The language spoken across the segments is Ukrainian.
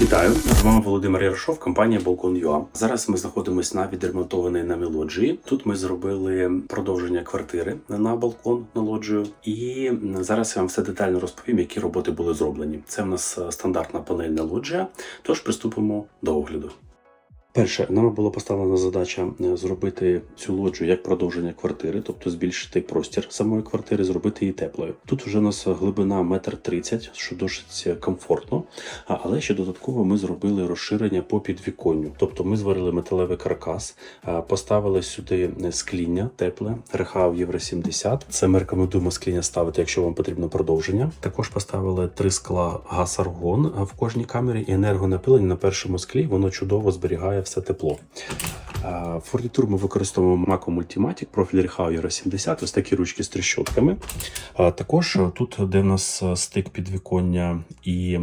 Вітаю, з вами Володимир Яршов, компанія Балкон.ua. Зараз ми знаходимося на відремонтованій нами лоджії. Тут ми зробили продовження квартири на балкон на лоджію. І зараз я вам все детально розповім, які роботи були зроблені. Це в нас стандартна панельна лоджія. Тож приступимо до огляду. Перше, нами була поставлена задача е, зробити цю лоджію як продовження квартири, тобто збільшити простір самої квартири, зробити її теплою. Тут вже у нас глибина метр тридцять, що досить комфортно. Але ще додатково ми зробили розширення по підвіконню. Тобто ми зварили металевий каркас, поставили сюди скління тепле, рехав Євро 70. Це ми рекомендуємо скління ставити, якщо вам потрібно продовження. Також поставили три скла газ-аргон в кожній камері і енергонапилення на першому склі. Воно чудово зберігає все тепло. Фурнітур ми використовуємо Mako Multimatic, профіль Rehauer 70, ось такі ручки з трещотками. А, Також е, тут, де в нас е, стик підвіконня і е,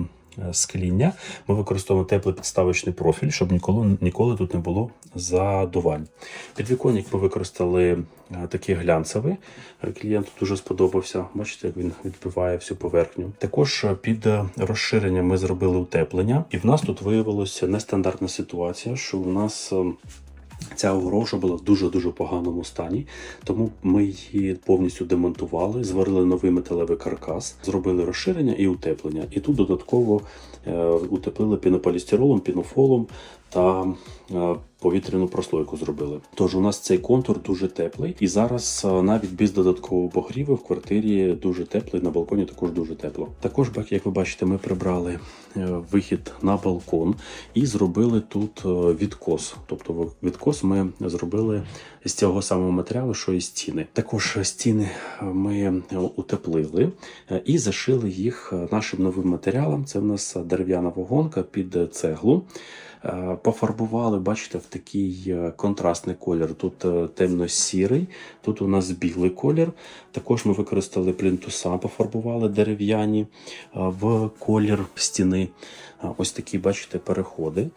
скління, ми використовуємо теплий підставочний профіль, щоб ніколи, ніколи тут не було задувань. Підвіконник ми використали е, такий глянцевий. Е, Клієнту дуже сподобався. Бачите, як він відбиває всю поверхню. Також е, під е, розширення ми зробили утеплення, і в нас тут виявилася нестандартна ситуація, що у нас. Ця огорожа була в дуже-дуже поганому стані, тому ми її повністю демонтували, зварили новий металевий каркас, зробили розширення і утеплення. І тут додатково е, утеплили пінополістиролом, пінофолом та е, повітряну прослойку зробили. Тож у нас цей контур дуже теплий, і зараз е, навіть без додаткового погріву в квартирі дуже теплий, на балконі також дуже тепло. Також, як ви бачите, ми прибрали е, вихід на балкон і зробили тут е, відкос. Тобто відкос ми зробили з цього самого матеріалу, що і стіни. Також стіни ми утеплили і зашили їх нашим новим матеріалом. Це в нас дерев'яна вагонка під цеглу. Е, Пофарбували, бачите, в такий е, контрастний колір. Тут е, темно-сірий, тут у нас білий колір. Також ми використали плінтуса, пофарбували дерев'яні в колір стіни. Ось такі, бачите, переходи.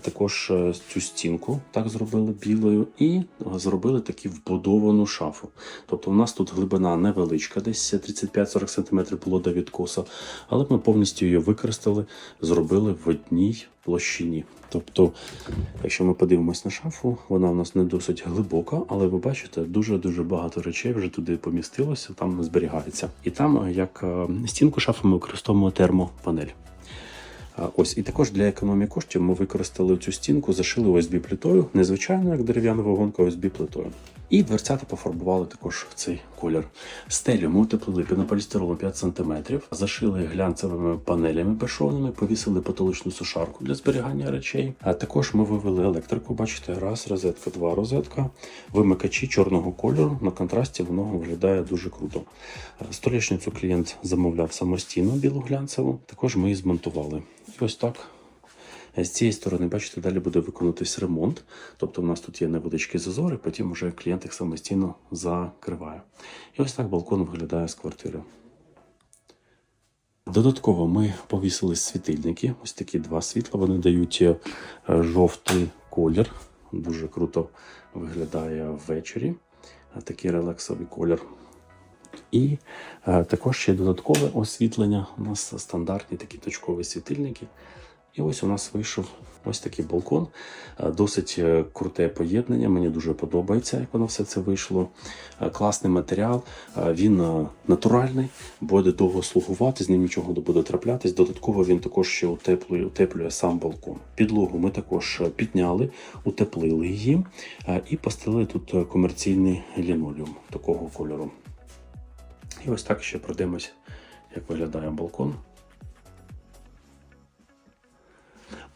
Також цю стінку так зробили білою і зробили таку вбудовану шафу. Тобто, у нас тут глибина невеличка, десь 35-40 см було до відкоса, але ми повністю її використали, зробили в одній площині. Тобто, якщо ми подивимось на шафу, вона у нас не досить глибока, але ви бачите, дуже-дуже багато речей вже туди помістилося, там зберігається. І там, е, як е, стінку шафи, ми використовуємо термопанель. Ось і також для економії коштів ми використали цю стінку, зашили ОСБ плитою, незвичайно як дерев'яна вагонка ОСБ плитою. І дверцята пофарбували також в цей колір. Стелю ми утеплили пінополістиролом 5 см, зашили глянцевими панелями безшовними, повісили потолочну сушарку для зберігання речей. А також ми вивели електрику. Бачите, раз розетка, два розетка, вимикачі чорного кольору. На контрасті воно виглядає дуже круто. Столішницю клієнт замовляв самостійно білу глянцеву. Також ми її змонтували. І ось так. З цієї сторони, бачите, далі буде виконуватись ремонт. Тобто, у нас тут є невеличкі зазори, потім вже клієнт їх самостійно закриває. І ось так балкон виглядає з квартири. Додатково ми повісили світильники. Ось такі два світла. Вони дають е, жовтий колір. Дуже круто виглядає ввечері. Е, Такий релаксовий колір. І е, також ще додаткове освітлення. У нас стандартні такі точкові світильники. І ось у нас вийшов ось такий балкон. Е, Досить е, круте поєднання. Мені дуже подобається, як воно все це вийшло. Е, Класний матеріал. Він натуральний, буде довго слугувати, з ним нічого не буде траплятись. Додатково він також ще утеплює, утеплює сам балкон. Підлогу ми також підняли, утеплили її і постелили тут комерційний лінолеум такого кольору. І ось так ще пройдемось, як виглядає балкон.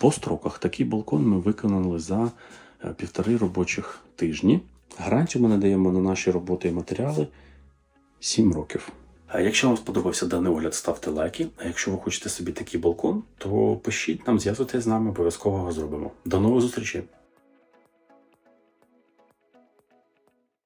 По строках такий балкон ми виконали за е, півтори робочих тижні. Гарантію ми надаємо на наші роботи і матеріали 7 років. А якщо вам сподобався даний огляд, ставте лайки. А якщо ви хочете собі такий балкон, то пишіть нам, зв'язуйтесь з нами, обов'язково його зробимо. До нових зустрічей!